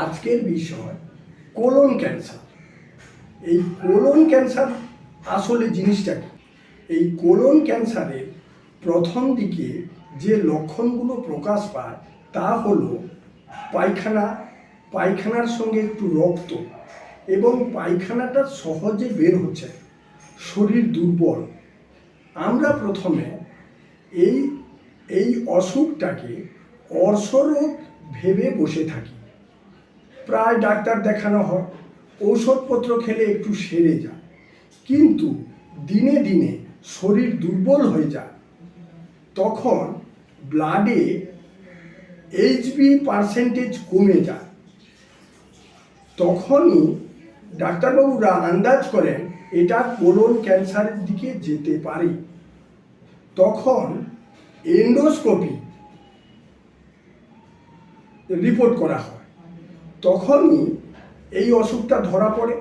আজকের বিষয়, colon cancer. এই কোলন ক্যান্সার আসলে জিনিসটা কি? এই কোলন ক্যান্সারের প্রথম দিকে যে লক্ষণগুলো প্রকাশ পায়, তা হলো পায়খানা, পায়খানার সঙ্গে একটু রক্ত এবং পায়খানাটা সহজে বের হচ্ছে, শরীর দুর্বল। আমরা প্রথমে এই এই অসুখটাকে অর্শরোগ ভেবে বসে থাকি। প্রায় ডাক্তার দেখানো হয়, ঔষধপত্র খেলে একটু সেরে যায়। কিন্তু দিনে দিনে শরীর দুর্বল হয়ে যায়। তখন ব্লাডে এইচবি পার্সেন্টেজ কমে যায়। তখনই ডাক্তারবাবুরা আন্দাজ করেন, এটা কোলন ক্যান্সারের দিকে যেতে পারে। তখন এন্ডোস্কোপি রিপোর্ট করা হয়। তখনই এই অসুখটা ধরা পড়ে।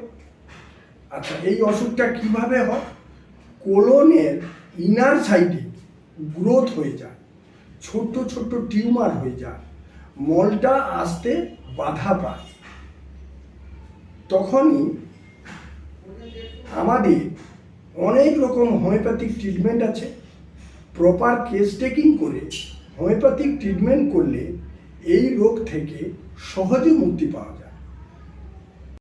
আচ্ছা এই অসুখটা কীভাবে হয়? কোলনের ইনার সাইডে গ্রোথ হয়ে যায়, ছোট্ট ছোট্ট টিউমার হয়ে যায়, মলটা আসতে বাধা পায়। তখনই আমাদের অনেক রকম হোমিওপ্যাথিক ট্রিটমেন্ট আছে। প্রপার কেস টেকিং করে হোমিওপ্যাথিক ট্রিটমেন্ট করলে এই রোগ থেকে সহজে মুক্তি পাওয়া যায়।